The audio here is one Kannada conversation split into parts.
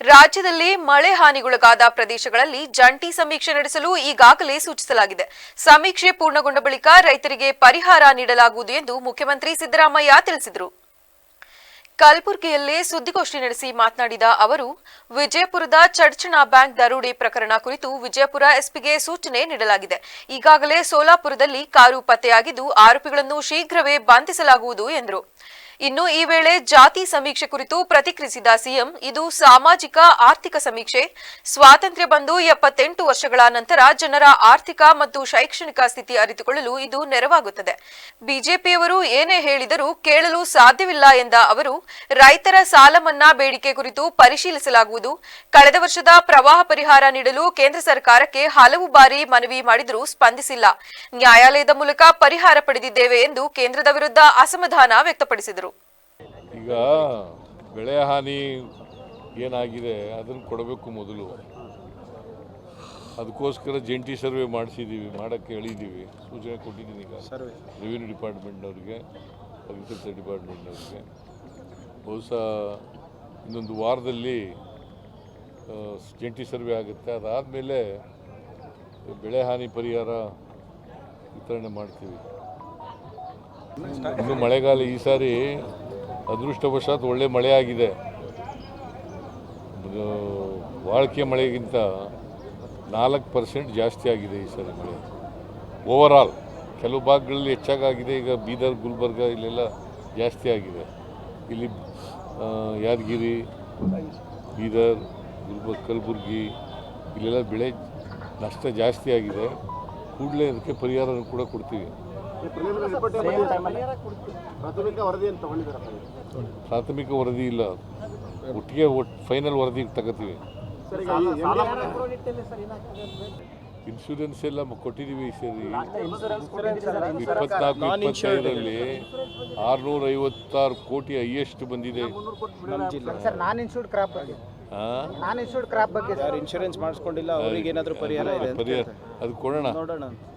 ರಾಜ್ಯದಲ್ಲಿ ಮಳೆ ಹಾನಿಗೊಳಗಾದ ಪ್ರದೇಶಗಳಲ್ಲಿ ಜಂಟಿ ಸಮೀಕ್ಷೆ ನಡೆಸಲು ಈಗಾಗಲೇ ಸೂಚಿಸಲಾಗಿದೆ. ಸಮೀಕ್ಷೆ ಪೂರ್ಣಗೊಂಡ ಬಳಿಕ ರೈತರಿಗೆ ಪರಿಹಾರ ನೀಡಲಾಗುವುದು ಎಂದು ಮುಖ್ಯಮಂತ್ರಿ ಸಿದ್ದರಾಮಯ್ಯ ತಿಳಿಸಿದರು. ಕಲಬುರಗಿಯಲ್ಲೇ ಸುದ್ದಿಗೋಷ್ಠಿ ನಡೆಸಿ ಮಾತನಾಡಿದ ಅವರು, ವಿಜಯಪುರದ ಚಡ್ಚಣಾ ಬ್ಯಾಂಕ್ ದರೋಡೆ ಪ್ರಕರಣ ಕುರಿತು ವಿಜಯಪುರ ಎಸ್ಪಿಗೆ ಸೂಚನೆ ನೀಡಲಾಗಿದೆ. ಈಗಾಗಲೇ ಸೋಲಾಪುರದಲ್ಲಿ ಕಾರು ಪತ್ತೆಯಾಗಿದ್ದು, ಆರೋಪಿಗಳನ್ನು ಶೀಘ್ರವೇ ಬಂಧಿಸಲಾಗುವುದು ಎಂದರು. ಇನ್ನು ಈ ವೇಳೆ ಜಾತಿ ಸಮೀಕ್ಷೆ ಕುರಿತು ಪ್ರತಿಕ್ರಿಯಿಸಿದ ಸಿಎಂ, ಇದು ಸಾಮಾಜಿಕ ಆರ್ಥಿಕ ಸಮೀಕ್ಷೆ. ಸ್ವಾತಂತ್ರ್ಯ ಬಂದು ಎಪ್ಪತ್ತೆಂಟು ವರ್ಷಗಳ ನಂತರ ಜನರ ಆರ್ಥಿಕ ಮತ್ತು ಶೈಕ್ಷಣಿಕ ಸ್ಥಿತಿ ಅರಿತುಕೊಳ್ಳಲು ಇದು ನೆರವಾಗುತ್ತದೆ. ಬಿಜೆಪಿಯವರು ಏನೇ ಹೇಳಿದರೂ ಕೇಳಲು ಸಾಧ್ಯವಿಲ್ಲ ಎಂದ ಅವರು, ರೈತರ ಸಾಲ ಮನ್ನಾ ಬೇಡಿಕೆ ಕುರಿತು ಪರಿಶೀಲಿಸಲಾಗುವುದು. ಕಳೆದ ವರ್ಷದ ಪ್ರವಾಹ ಪರಿಹಾರ ನೀಡಲು ಕೇಂದ್ರ ಸರ್ಕಾರಕ್ಕೆ ಹಲವು ಬಾರಿ ಮನವಿ ಮಾಡಿದರೂ ಸ್ಪಂದಿಸಿಲ್ಲ. ನ್ಯಾಯಾಲಯದ ಮೂಲಕ ಪರಿಹಾರ ಪಡೆದಿದ್ದೇವೆ ಎಂದು ಕೇಂದ್ರದ ವಿರುದ್ಧ ಅಸಮಾಧಾನ ವ್ಯಕ್ತಪಡಿಸಿದರು. ಈಗ ಬೆಳೆ ಹಾನಿ ಏನಾಗಿದೆ ಅದನ್ನು ಕೊಡಬೇಕು ಮೊದಲು. ಅದಕ್ಕೋಸ್ಕರ ಜಂಟಿ ಸರ್ವೆ ಮಾಡಿಸಿದ್ದೀವಿ ಮಾಡೋಕ್ಕೆ ಹೇಳಿದ್ದೀವಿ ಸೂಚನೆ ಕೊಟ್ಟಿದ್ದೀನಿ ಈಗ. ರೆವಿನ್ಯೂ ಡಿಪಾರ್ಟ್ಮೆಂಟ್ನವ್ರಿಗೆ ಅಗ್ರಿಕಲ್ಚರ್ ಡಿಪಾರ್ಟ್ಮೆಂಟ್ನವ್ರಿಗೆ ಬಹುಶಃ ಇನ್ನೊಂದು ವಾರದಲ್ಲಿ ಜಂಟಿ ಸರ್ವೆ ಆಗುತ್ತೆ. ಅದಾದಮೇಲೆ ಬೆಳೆ ಹಾನಿ ಪರಿಹಾರ ವಿತರಣೆ ಮಾಡ್ತೀವಿ. ಇನ್ನು ಮಳೆಗಾಲ ಈ ಸಾರಿ ಅದೃಷ್ಟವಶಾತ್ ಒಳ್ಳೆ ಮಳೆ ಆಗಿದೆ ವಾಳ್ಕೆ ಮಳೆಗಿಂತ ನಾಲ್ಕು ಪರ್ಸೆಂಟ್ ಜಾಸ್ತಿ ಆಗಿದೆ ಈ ಸಲ ಮಳೆ. ಓವರಾಲ್ ಕೆಲವು ಭಾಗಗಳಲ್ಲಿ ಹೆಚ್ಚಾಗಿದೆ ಈಗ ಬೀದರ್, ಗುಲ್ಬರ್ಗ ಇಲ್ಲೆಲ್ಲ ಜಾಸ್ತಿ ಆಗಿದೆ. ಇಲ್ಲಿ ಯಾದಗಿರಿ, ಬೀದರ್, ಗುಲ್ಬರ್ಗ, ಕಲಬುರ್ಗಿ ಇಲ್ಲೆಲ್ಲ ಬೆಳೆ ನಷ್ಟ ಜಾಸ್ತಿ ಆಗಿದೆ. ಕೂಡಲೇ ಅದಕ್ಕೆ ಪರಿಹಾರ ಕೂಡ ಕೊಡ್ತೀವಿ. ಪ್ರಾಥಮಿಕ ವರದಿ ಇಲ್ಲ. ಒಟ್ಟಿಗೆ ಒಟ್ಟು ಫೈನಲ್ ವರದಿ ತಗೋತೀವಿ. ಇನ್ಶೂರೆನ್ಸ್ ಎಲ್ಲ ಕೊಟ್ಟಿದೀವಿ ಕೊಟ್ಟಿದ್ದೀವಿ ಸರಿ. ಇಪ್ಪತ್ನಾಲ್ಕು ಇಪ್ಪತ್ತೈದರಲ್ಲಿ ಆರುನೂರ ಐವತ್ತಾರು ಕೋಟಿ ಹೈಯೆಸ್ಟ್ ಬಂದಿದೆ. ಸರ್ ನಾನ್ ಇನ್ಶೂರ್ಡ್ ಕ್ರಾಪ್ ಬಗ್ಗೆ. ಸರ್ ಇನ್ಶೂರೆನ್ಸ್ ಮಾಡಿಸ್ಕೊಂಡಿಲ್ಲ ಅವ್ರಿಗೆ ಏನಾದರೂ ಪರಿಹಾರ ಇದೆ ಪರಿಹಾರ? ಅದು ಕೊಡೋಣ. ನೋಡೋಣ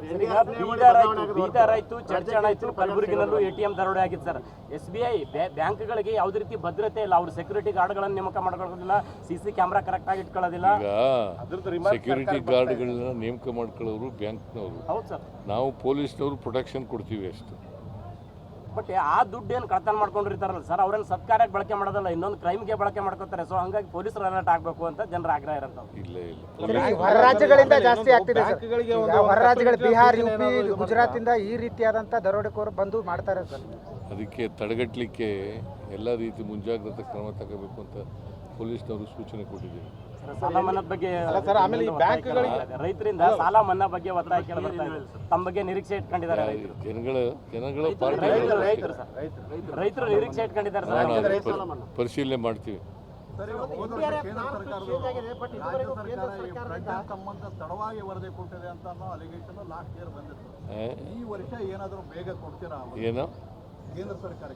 ಬೀದರ್ ಆಯ್ತು ಬೀದರ್ ಆಯ್ತು ಚರ್ಚಣ ಆಯ್ತು ಕಲಬುರಗಿನಲ್ಲೂ ಎ ಟಿ ಎಂ ದರೋಡೆ ಆಗಿತ್ತು ಸರ್. ಎಸ್ ಬಿ ಐ ಬ್ಯಾಂಕ್ಗಳಿಗೆ ಯಾವುದೇ ರೀತಿ ಭದ್ರತೆ ಇಲ್ಲ. ಅವ್ರು ಸೆಕ್ಯೂರಿಟಿ ಗಾರ್ಡ್ಗಳನ್ನು ನೇಮಕ ಮಾಡ್ಕೊಳ್ಳೋದಿಲ್ಲ ಸಿ ಸಿ ಕ್ಯಾಮ್ರಾ ಕರೆಕ್ಟ್ ಆಗಿ ಇಟ್ಕೊಳ್ಳೋದಿಲ್ಲ. ಸೆಕ್ಯೂರಿಟಿ ಗಾರ್ಡ್ಗಳನ್ನ ನೇಮಕ ಮಾಡ್ಕೊಳ್ಳೋರು ಬ್ಯಾಂಕ್ನವರು. ಹೌದು ಸರ್. ನಾವು ಪೊಲೀಸ್ನವರು ಪ್ರೊಟೆಕ್ಷನ್ ಕೊಡ್ತೀವಿ ಅಷ್ಟು. ಬಟ್ ಆ ದುಡ್ಡು ಏನು ಕಳ್ತನ ಮಾಡ್ಕೊಂಡಿರ್ತಾರಲ್ಲ ಸರ್ ಅವ್ರನ್ನ ಸತ್ಕಾರಕ್ಕೆ ಬಳಕೆ ಮಾಡೋದಲ್ಲ ಇನ್ನೊಂದು ಕ್ರೈಮ್ಗೆ ಬಳಕೆ ಮಾಡ್ಕೊತಾರೆ. ಸೊ ಹಂಗಾಗಿ ಪೊಲೀಸರು ಅಲರ್ಟ್ ಆಗಬೇಕು ಅಂತ ಜನರ ಆಗ್ರಹ ಇರೋದು ಇಲ್ಲ ಇಲ್ಲ. ಹೊರ ರಾಜ್ಯಗಳಿಂದ ಜಾಸ್ತಿ ಆಗ್ತಿದೆ ಹೊರ ರಾಜ್ಯಗಳು ಬಿಹಾರ್ ಯು ಪಿ ಗುಜರಾತ್ ಇಂದ ಈ ರೀತಿಯಾದಂತ ದರೋಡೆಕೋರು ಬಂದು ಮಾಡ್ತಾರೆ ಸರ್. ಅದಕ್ಕೆ ತಡೆಗಟ್ಟಲಿಕ್ಕೆ ಎಲ್ಲ ರೀತಿ ಮುಂಜಾಗ್ರತಾ ಕ್ರಮ ತಗೋಬೇಕು ಅಂತ ಪೊಲೀಸ್ನವರು ಸೂಚನೆ ಕೊಟ್ಟಿದ್ದೀವಿ. ಸಾಲ ಮನ್ನಾದ ಬಗ್ಗೆ ಸರ್, ಆಮೇಲೆ ಈ ಬ್ಯಾಂಕ್ಗಳಿಗೆ- ರೈತರಿಂದ ಸಾಲ ಮನ್ನಾ ಬಗ್ಗೆ ಒತ್ತಾಯ ಕೇಳಿ ಬರ್ತಾ ಇದೆ ತಮ್ಮ ಬಗ್ಗೆ ನಿರೀಕ್ಷೆ ಇಟ್ಕೊಂಡಿದ್ದಾರೆ ಜನಗಳು ಜನಗಳು ರೈತರು ರೈತರು ಸರ್. ರೈತರು. ನಿರೀಕ್ಷೆ ಇಟ್ಕೊಂಡಿದ್ದಾರೆ ಸರ್. ಪರಿಶೀಲನೆ ಮಾಡ್ತೀವಿ. ಸಂಬಂಧ ತಡವಾಗಿ ವರದಿ ಕೊಟ್ಟಿದೆ ಅಂತ ಅನ್ನೋ ಅಲಿಗೇಷನ್ ಲಾಸ್ಟ್ ಇಯರ್ ಬಂದಿತ್ತು. ಈ ವರ್ಷ ಏನಾದರೂ ಬೇಗ ಕೊಡ್ತೀರಾ ಏನೋ? ಕೇಂದ್ರ ಸರ್ಕಾರ